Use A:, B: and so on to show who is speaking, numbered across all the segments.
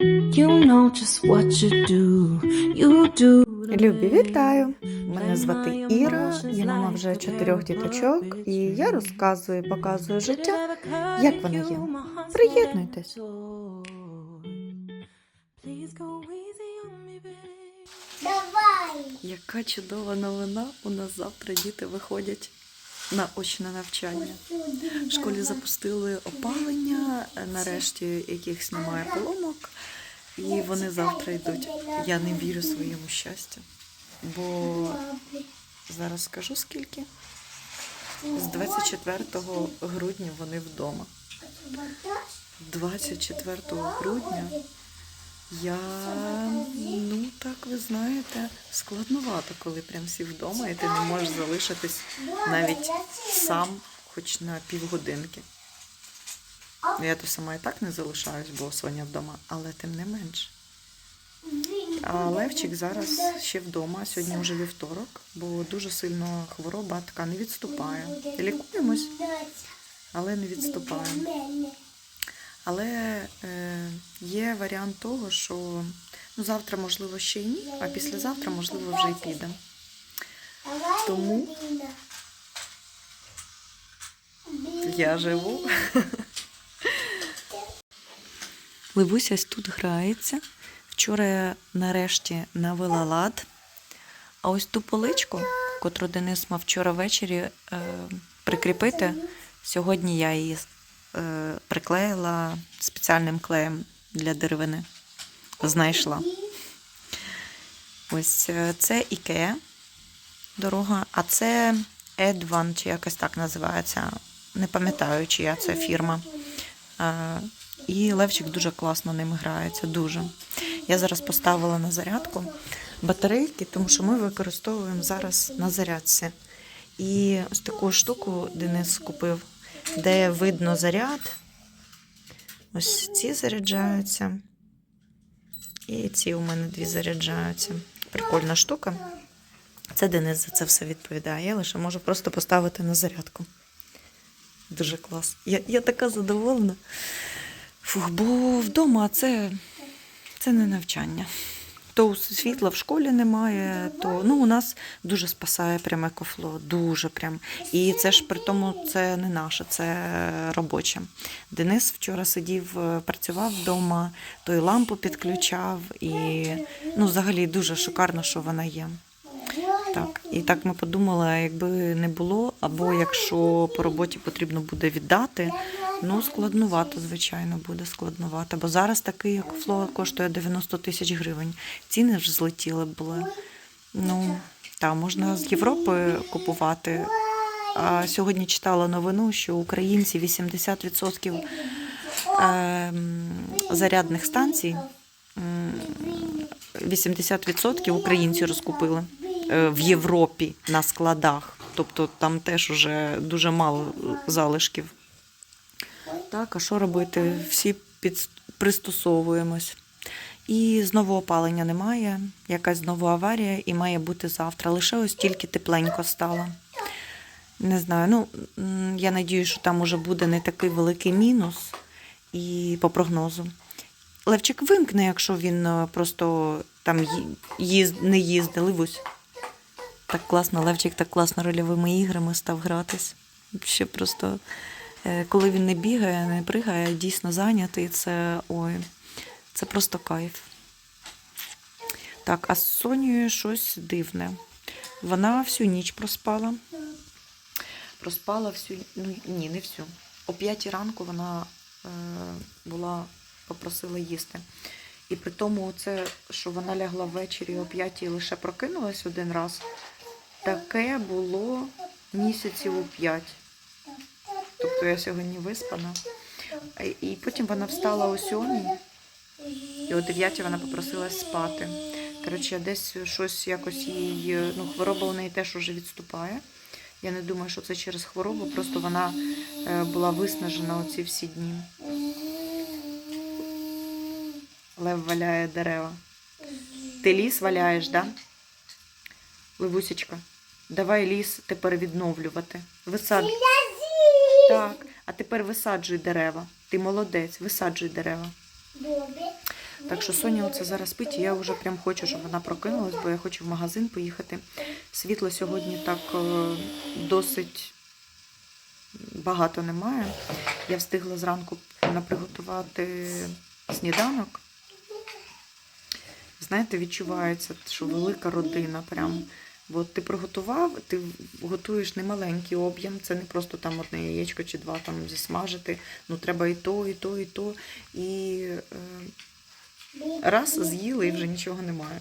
A: You know just what you do. You do.
B: Любі, вітаю! Мене звати Іра, я мама вже чотирьох діточок, і я розказую, і показую життя, як воно є. Приєднуйтесь.
C: Давай!
B: Яка чудова новина! У нас завтра діти виходять на очне навчання. В школі запустили опалення, нарешті якихось немає поломок, і вони завтра йдуть. Я не вірю своєму щастю, бо зараз скажу скільки. З 24 грудня вони вдома. 24 грудня я, ну так ви знаєте, складновато, коли прям всі вдома, і ти не можеш залишитись навіть сам, хоч на півгодинки. Ну, Я то сама і так не залишаюсь, бо Соня вдома, але тим не менш. А Левчик зараз ще вдома, сьогодні вже вівторок, бо дуже сильно хвороба така не відступає. Лікуємось, але не відступає. Але е, є варіант того, що ну, завтра, можливо, ще й ні, а післязавтра, можливо, вже й підемо. Тому я живу. Ливуся тут грається. Вчора я нарешті навела лад. А ось ту поличку, котру Денис мав вчора ввечері е, прикріпити, сьогодні я її приклеїла спеціальним клеєм для деревини. Знайшла. Ось е, це Ікеа дорога, а це Едван, чи якось так називається. Не пам'ятаю, чия це фірма. Е, І Левчик дуже класно ним грається. Дуже. Я зараз поставила на зарядку батарейки, тому що ми використовуємо зараз на зарядці. І ось таку штуку Денис купив, де видно заряд. Ось ці заряджаються. І ці у мене дві заряджаються. Прикольна штука. Це Денис за це все відповідає. Я лише можу просто поставити на зарядку. Дуже клас. Я, я така задоволена. Фух, бо вдома це, це не навчання. То світла в школі немає, то ну, у нас дуже спасає пряме кофло, дуже прям. І це ж при тому це не наше, це робоче. Денис вчора сидів, е, працював вдома, той лампу підключав, і ну, взагалі дуже шикарно, що вона є. Так, і так ми подумали, якби не було, або якщо по роботі потрібно буде віддати, ну складнувато, звичайно, буде складнувато. Бо зараз такий як фло коштує 90 тисяч гривень. Ціни вже злетіли були. Ну, так, можна з Європи купувати. А сьогодні читала новину, що українці 80% ем, зарядних станцій, м, 80% українці розкупили е, в Європі на складах. Тобто там теж уже дуже мало залишків. Так, а що робити? Всі під... пристосовуємось. І знову опалення немає, якась знову аварія, і має бути завтра. Лише ось тільки тепленько стало. Не знаю. Ну, я надію, що там уже буде не такий великий мінус і по прогнозу. Левчик вимкне, якщо він е, просто там ї- їз... не їздить, Ливусь. Так класно, Левчик так класно рольовими іграми став гратись. Ще просто, коли він не бігає, не пригає, дійсно зайнятий, це ой, це просто кайф. Так, а з Сонією щось дивне. Вона всю ніч проспала. Проспала всю, ну ні, не всю. О п'ятій ранку вона е, була, попросила їсти. І при тому, це, що вона лягла ввечері о п'ятій і лише прокинулась один раз, таке було місяців у п'ять. Тобто я сьогодні виспана. І потім вона встала о сьомій, і о дев'ятій вона попросилась спати. Коротше, десь щось якось їй, ну, хвороба у неї теж уже відступає. Я не думаю, що це через хворобу, просто вона е, була виснажена оці всі дні. Лев валяє дерева. Ти ліс валяєш, да? Ливусечка, давай ліс тепер відновлювати. Висад... Так, а тепер висаджуй дерева. Ти молодець, висаджуй дерева. Так що Соня оце зараз спить, і я вже прям хочу, щоб вона прокинулась, бо я хочу в магазин поїхати. Світла сьогодні так е, досить багато немає. Я встигла зранку приготувати сніданок. Знаєте, відчувається, що велика родина прям. Бо ти приготував, ти готуєш немаленький об'єм, це не просто там одне яєчко чи два там засмажити. Ну треба і то, і то, і то. І е, раз з'їли і вже нічого немає.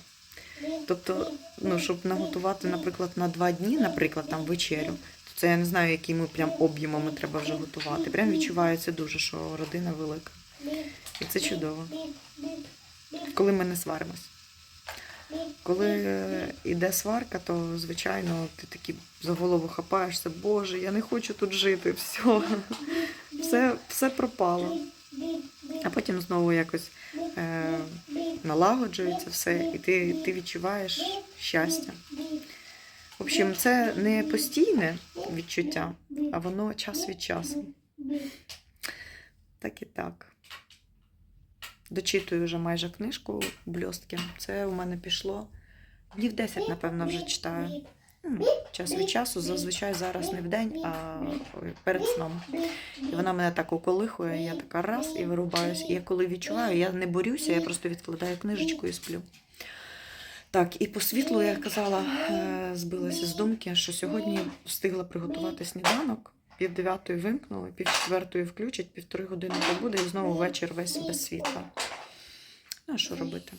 B: Тобто, ну, щоб наготувати, наприклад, на два дні, наприклад, там вечерю, то це я не знаю, якими прям об'ємами треба вже готувати. Прям відчувається дуже, що родина велика. І це чудово. Коли ми не сваримось. Коли е, йде сварка, то звичайно ти такі за голову хапаєшся, Боже, я не хочу тут жити, все, все, все пропало. А потім знову якось е, налагоджується все, і ти, ти відчуваєш щастя. В общем, це не постійне відчуття, а воно час від часу. Так і так. Дочитую вже майже книжку бльостки. Це у мене пішло днів 10, напевно, вже читаю. Час від часу, зазвичай зараз не в день, а перед сном. І вона мене так околихує, я така раз і вирубаюсь. І я коли відчуваю, я не борюся, я просто відкладаю книжечку і сплю. Так, і по світлу я казала, е, збилася з думки, що сьогодні встигла приготувати сніданок. Пів дев'ятої вимкнули, пів четвертої включать, півтори години побуде і знову вечір весь без світла. Ну, а що робити?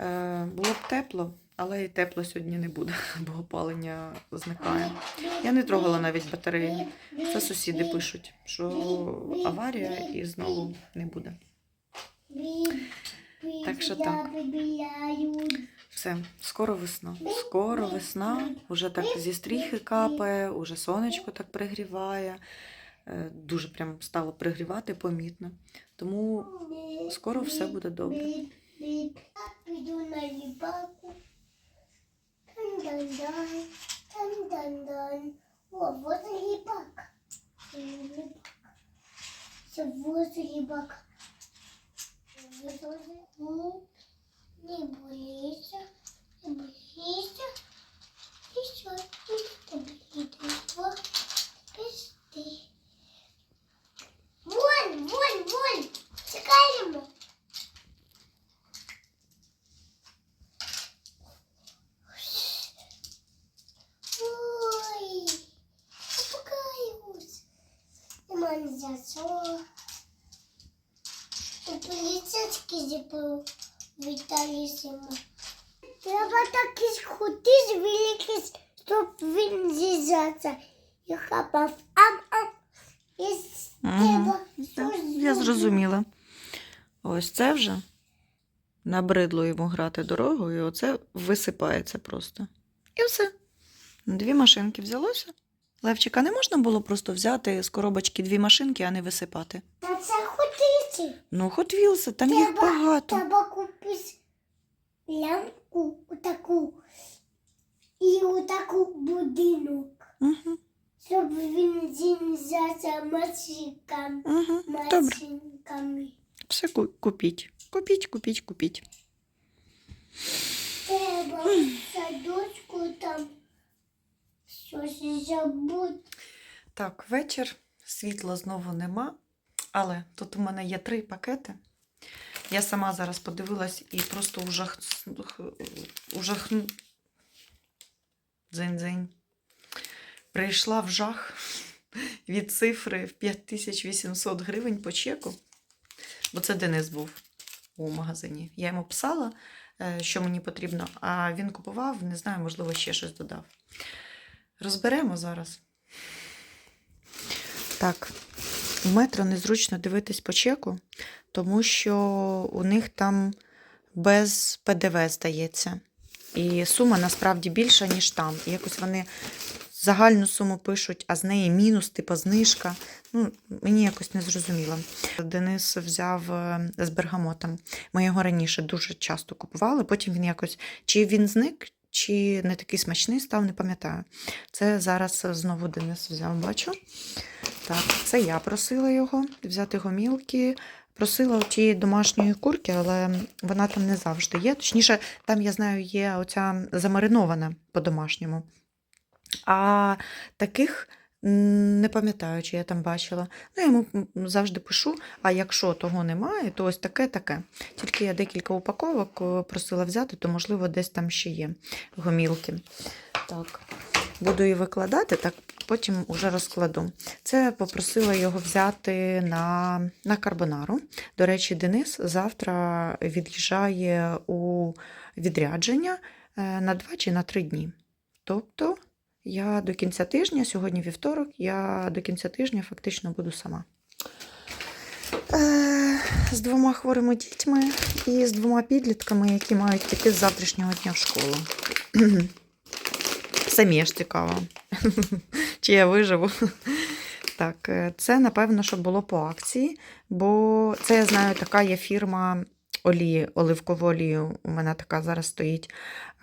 B: Е, було б тепло, але і тепло сьогодні не буде, бо опалення зникає. Я не трогала навіть батареї. Це сусіди пишуть, що аварія і знову не буде. Так що так. Все, скоро весна. Скоро весна, уже так зі стріхи капає, уже сонечко так пригріває. Е, Дуже прям стало пригрівати помітно. Тому скоро все буде добре.
C: Піду на рибалку. Тан-дан-дан, тан-дан-дан. О, вот и рыбак. Рыбак. Це вот рыбак. Ви тоже, ну, Не боїться, не боїться. І що? І тобі Пусти. Вон, вон, вон. Чекаємо. Ой, попугаюсь. Нема за що. І зіпив. Треба так і схотись великий, щоб він зізався. І хапав ам-ам. І з
B: Так, Я зрозуміла. Ось це вже набридло йому грати дорогу, і оце висипається просто. І все. Дві машинки взялося. Левчика не можна було просто взяти з коробочки дві машинки, а не висипати.
C: Та це хотиці.
B: Ну, Hot Wheels, там їх багато.
C: Треба купити лямку отаку і отаку будинок,
B: Угу,
C: щоб він зімзався машинками.
B: угу. Добре, все ку- купіть. Купіть, купіть, купіть.
C: Треба в садочку там щось забути.
B: Так, вечір, світла знову нема, але тут у мене є три пакети. Я сама зараз подивилась і просто ужах... ужах... Дзень-дзень. Прийшла в жах від цифри в 5800 гривень по чеку. Бо це Денис був у магазині. Я йому писала, е, що мені потрібно, а він купував, не знаю, можливо, ще щось додав. Розберемо зараз. Так, в метро незручно дивитись по чеку, тому що у них там без ПДВ здається. І сума насправді більша, ніж там. І якось вони загальну суму пишуть, а з неї мінус, типу знижка. Ну, мені якось не зрозуміло. Денис взяв е, з бергамотом. Ми його раніше дуже часто купували, потім він якось чи він зник, чи не такий смачний став, не пам'ятаю. Це зараз знову Денис взяв, бачу. Так, це я просила його взяти гомілки, просила тієї домашньої курки, але вона там не завжди є. Точніше, там, я знаю, є оця замаринована по-домашньому. А таких не пам'ятаю, чи я там бачила. Ну, я йому завжди пишу, а якщо того немає, то ось таке таке. Тільки я декілька упаковок е, просила взяти, то, можливо, десь там ще є гомілки. Так, буду її викладати, так потім уже розкладу. Це попросила його взяти на, на карбонару. До речі, Денис завтра від'їжджає у відрядження е, на 2 чи на 3 дні. Тобто я до кінця тижня, сьогодні вівторок, я до кінця тижня фактично буду сама. Е, з двома хворими дітьми і з двома підлітками, які мають піти з завтрашнього дня в школу. Самі ж цікаво, чи я виживу. Так, е, це напевно, що було по акції, бо це я знаю, така є фірма олії, оливкову олію. У мене така зараз стоїть.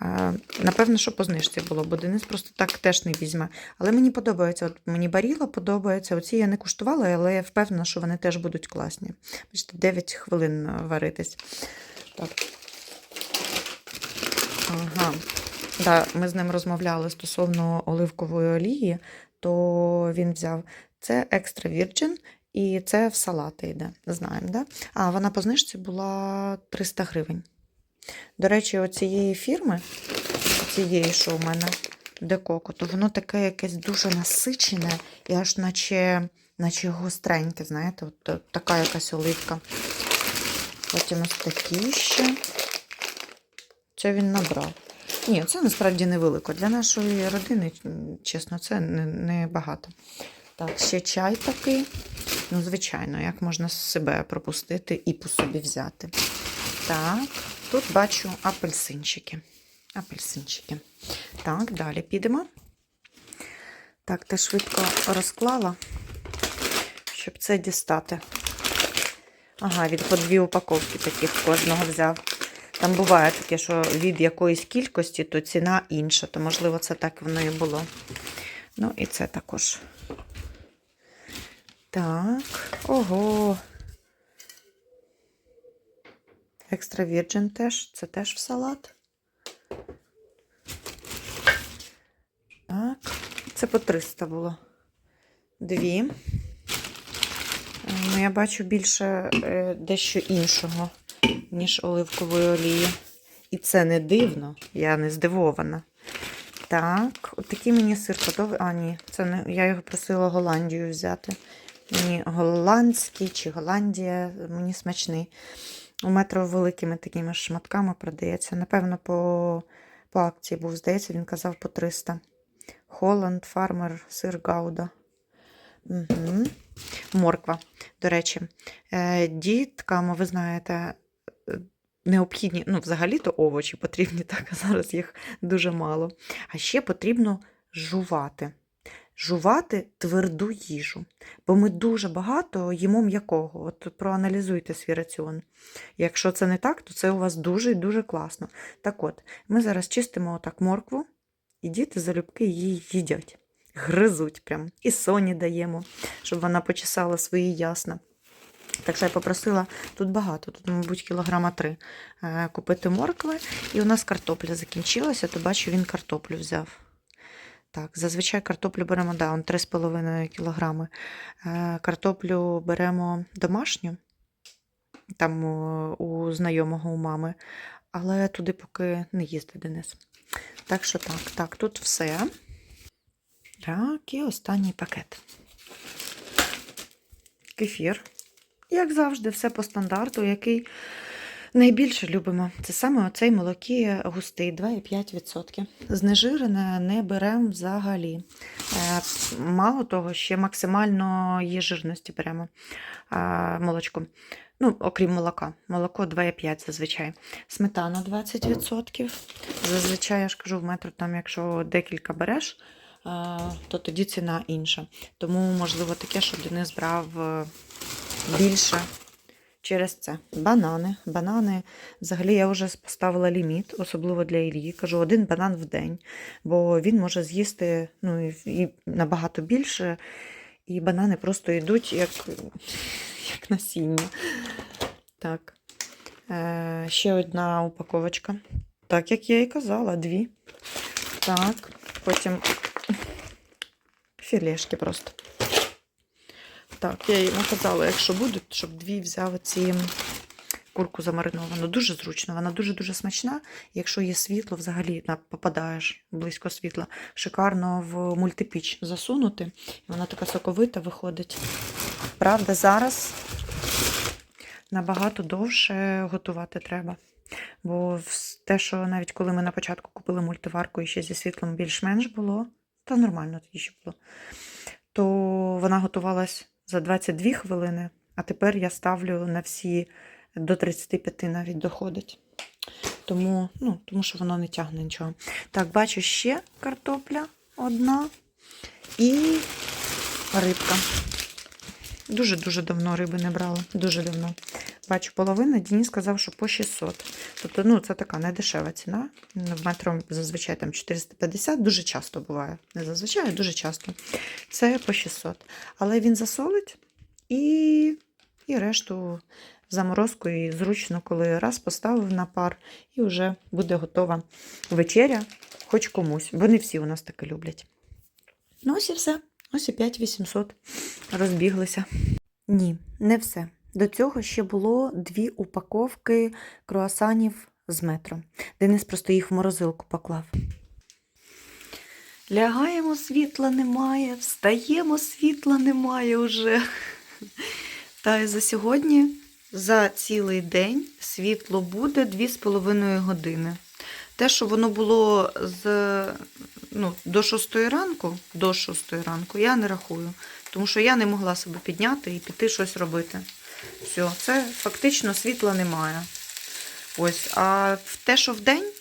B: Е, Напевно, що по знижці було, бо Денис просто так теж не візьме. Але мені подобається. От мені баріла подобається. Оці я не куштувала, але я впевнена, що вони теж будуть класні. Бачите, 9 хвилин варитись. Так. Ага. Да, ми з ним розмовляли стосовно оливкової олії, то він взяв це екстра вірджин, і це в салати йде. Знаємо, да? А вона по знижці була 300 гривень. До речі, оцієї фірми, цієї, що у мене декоко, то воно таке якесь дуже насичене і аж наче, наче гостреньке, знаєте, от, от така якась оливка. Потім ось такі ще. Це він набрав. Ні, це насправді невелико. Для нашої родини, чесно, це не, не. Так, ще чай такий. Ну, звичайно, як можна себе пропустити і по собі взяти. Так, тут бачу апельсинчики. Апельсинчики. Так, далі підемо. Так, те швидко розклала, щоб це дістати. Ага, він по дві упаковки таких кожного взяв. Там буває таке, що від якоїсь кількості, то ціна інша, то, можливо, це так воно і було. Ну, і це також. Так, ого. Екстра вірджин теж, це теж в салат. Так, це по 300 було. Дві. Ну, я бачу більше е, дещо іншого, ніж оливкової олії. І це не дивно, я не здивована. Так, от такий мені сир подобається. А, ні, це не я його просила Голландію взяти. Мені голландський чи Голландія, мені смачний. У метро великими такими шматками продається. Напевно, по, по акції був, здається, він казав по 300. Холланд, фармер, сир Гауда. Угу. Морква. До речі, е, діткам, ви знаєте, необхідні, ну, взагалі-то овочі потрібні, так, а зараз їх дуже мало. А ще потрібно жувати. Жувати тверду їжу. Бо ми дуже багато їмо м'якого. От проаналізуйте свій раціон. Якщо це не так, то це у вас дуже і дуже класно. Так от, ми зараз чистимо отак моркву, і діти залюбки її їдять. Гризуть прям. І соні даємо, щоб вона почесала свої ясна. Так що я попросила тут багато, тут, мабуть, кілограма три е, купити моркви. І у нас картопля закінчилася, то бачу, він картоплю взяв. Так, зазвичай картоплю беремо, да, он 3,5 кілограми. Е, Картоплю беремо домашню, там у, у знайомого у мами, але туди поки не їздить Денис. Так що так, так, тут все. Так, і останній пакет. Кефір. Як завжди, все по стандарту, який найбільше любимо. Це саме оцей молокі густий, 2,5%. Знежирене не беремо взагалі. Е, Мало того, ще максимально є жирності беремо е, молочко. Ну, окрім молока. Молоко 2,5 зазвичай. Сметана 20%. Зазвичай, я ж кажу, в метро, там, якщо декілька береш, е, то тоді ціна інша. Тому, можливо, таке, що Денис брав більше через це. Банани. Банани. Взагалі я вже поставила ліміт, особливо для Ілії. Кажу, один банан в день, бо він може з'їсти ну, і, набагато більше. І банани просто йдуть як, як насіння. Так. Е, ще одна упаковочка. Так, як я і казала, дві. Так, потім філешки просто. Так, я йому казала, якщо будуть, щоб дві взяв ці курку замариновану. Дуже зручно, вона дуже-дуже смачна. Якщо є світло, взагалі попадаєш близько світла. Шикарно в мультипіч засунути. І вона така соковита виходить. Правда, зараз набагато довше готувати треба. Бо те, що навіть коли ми на початку купили мультиварку і ще зі світлом більш-менш було, та нормально тоді ще було, то вона готувалась за 22 хвилини, а тепер я ставлю на всі до 35 навіть доходить. Тому, ну, тому що воно не тягне нічого. Так, бачу ще картопля одна і рибка. Дуже-дуже давно риби не брала. Дуже давно. Бачу, половина, Діні сказав, що по 600. Тобто, ну, це така не дешева ціна. Ну, В метро зазвичай там 450, дуже часто буває. Не зазвичай, а дуже часто. Це по 600. Але він засолить і, і решту заморозку і зручно, коли раз поставив на пар, і вже буде готова вечеря, хоч комусь, бо не всі у нас таке люблять. Ну, ось і все. Ось і 5800 розбіглися. Ні, не все. До цього ще було дві упаковки круасанів з метро. Денис просто їх в морозилку поклав. Лягаємо, світла немає, встаємо, світла немає уже. Та й за сьогодні, за цілий день, світло буде 2,5 години. Те, що воно було з, ну, до 6 ранку, до 6 ранку, я не рахую, тому що я не могла себе підняти і піти щось робити. Все, це фактично світла немає. Ось, а в те, що вдень,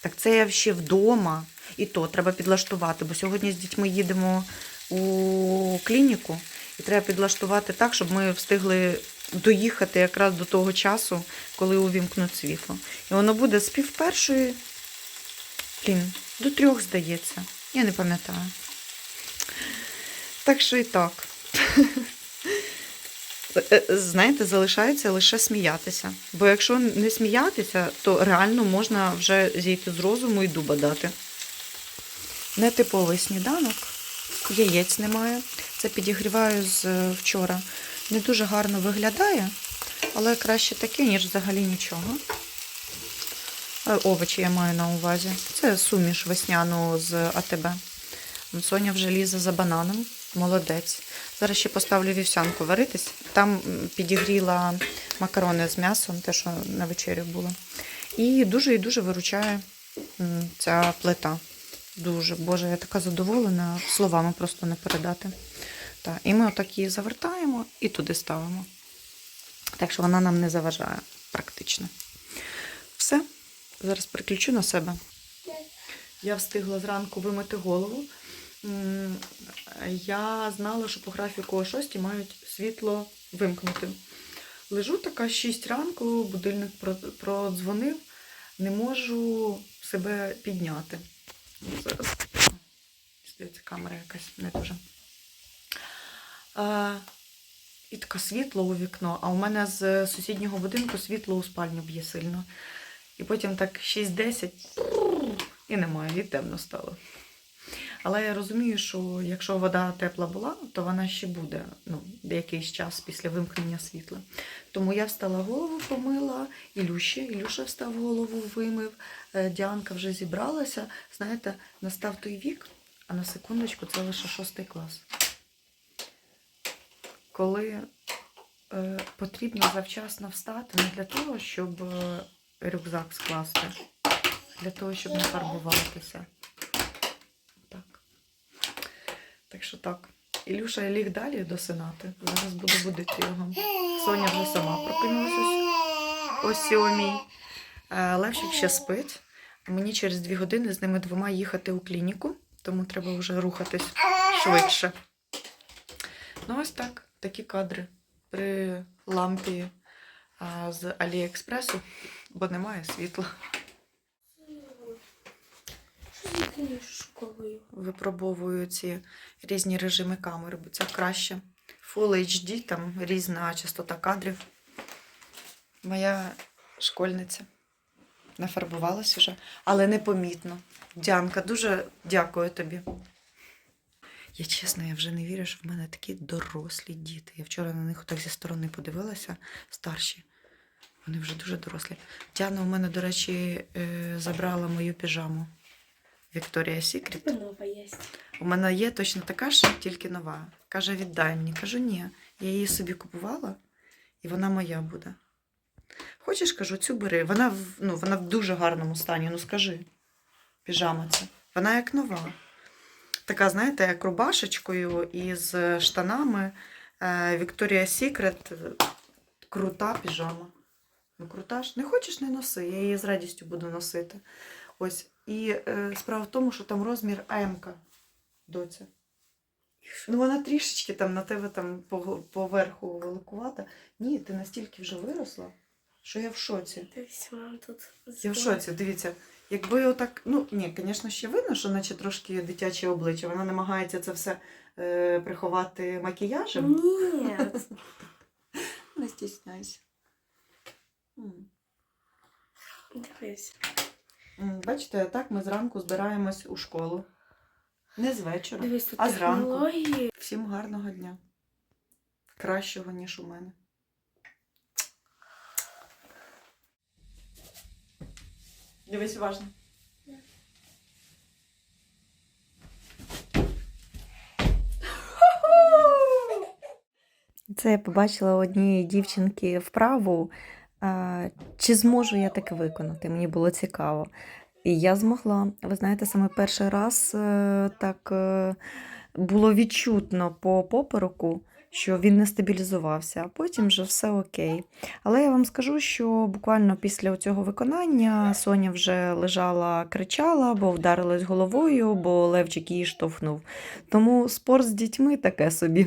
B: так це я ще вдома. І то треба підлаштувати, бо сьогодні з дітьми їдемо у клініку, і треба підлаштувати так, щоб ми встигли доїхати якраз до того часу, коли увімкнуть світло. І воно буде з пів першої, блін, до трьох, здається. Я не пам'ятаю. Так що і так. Е, е, Знаєте, залишається лише сміятися. Бо якщо не сміятися, то реально можна вже зійти з розуму і дуба дати. Нетиповий сніданок, яєць немає. Це підігріваю з е, вчора. Не дуже гарно виглядає, але краще таке, ніж взагалі нічого. Овочі я маю на увазі. Це суміш весняну з АТБ. Соня вже лізе за бананом. Молодець. Зараз ще поставлю вівсянку варитись. Там підігріла макарони з м'ясом, те, що на вечерю було. І дуже і дуже виручає ця плита. Дуже, Боже, я така задоволена, словами просто не передати. Так, і ми отак її завертаємо і туди ставимо. Так що вона нам не заважає практично. Все, зараз переключу на себе. Я встигла зранку вимити голову. Я знала, що по графіку о 6 мають світло вимкнути. Лежу така 6 ранку, будильник продзвонив, не можу себе підняти. Зараз. Здається, камера якась не дуже. І таке світло у вікно, а у мене з сусіднього будинку світло у спальню б'є сильно. І потім так 6-10 і немає, і темно стало. Але я розумію, що якщо вода тепла була, то вона ще буде ну, якийсь час після вимкнення світла. Тому я встала голову, помила, Ілюші, Ілюша встав голову, вимив, е, Діанка вже зібралася. Знаєте, настав той вік, а на секундочку це лише шостий клас. Коли е, потрібно завчасно встати не для того, щоб е, рюкзак скласти, для того, щоб не фарбуватися. Так. Так що так. Ілюша ліг далі досинати. Зараз буду будити його. Соня вже сама прокинулася ось сьомій. Е, Левчик ще спить. Мені через дві години з ними двома їхати у клініку, тому треба вже рухатись швидше. Ну, ось так. Такі кадри при лампі з Аліекспресу, бо немає світла. Випробовую ці різні режими камери, бо ця краще Full HD, там різна частота кадрів. Моя школьниця нафарбувалась уже, але непомітно. Дянка, дуже дякую тобі. Я чесно, я вже не вірю, що в мене такі дорослі діти. Я вчора на них так зі сторони подивилася, старші. Вони вже дуже дорослі. Діана у мене, до речі, е, забрала мою піжаму. Вікторія Сікрет.
D: Це Нова есть.
B: У мене є точно така ж, тільки нова. Каже, віддай мені. Кажу, ні. Я її собі купувала, і вона моя буде. Хочеш, кажу, цю бери. Вона ну, вона в дуже гарному стані. Ну скажи, піжама це. Вона як нова. Така, знаєте, як рубашечкою із штанами. Secret. е, Крута піжама. Ну, крута ж. Не хочеш, не носи. Я її з радістю буду носити. Ось. І е, справа в тому, що там розмір М. Доця. Ну, вона трішечки там на тебе там поверху великувата. Ні, ти настільки вже виросла, що я в шоці.
D: Есть вам тут...
B: Я в шоці, дивіться. Якби отак, ну ні, звісно, ще видно, що наче трошки дитяче обличчя. Вона намагається це все е, приховати макіяжем.
D: Нет.
B: Не стісняйся.
D: Дивись.
B: Бачите, так ми зранку збираємось у школу. Не з вечора,
D: Дивись,
B: а зранку. Всім гарного дня. Кращого, ніж у мене. Дивись уважно. Це я побачила однієї дівчинки вправу. Чи зможу я таке виконати? Мені було цікаво. І я змогла. Ви знаєте, саме перший раз е, так е, було відчутно по попереку, що він не стабілізувався, а потім вже все окей. Але я вам скажу, що буквально після цього виконання Соня вже лежала, кричала, бо вдарилась головою, бо Левчик її штовхнув. Тому спорт з дітьми таке собі.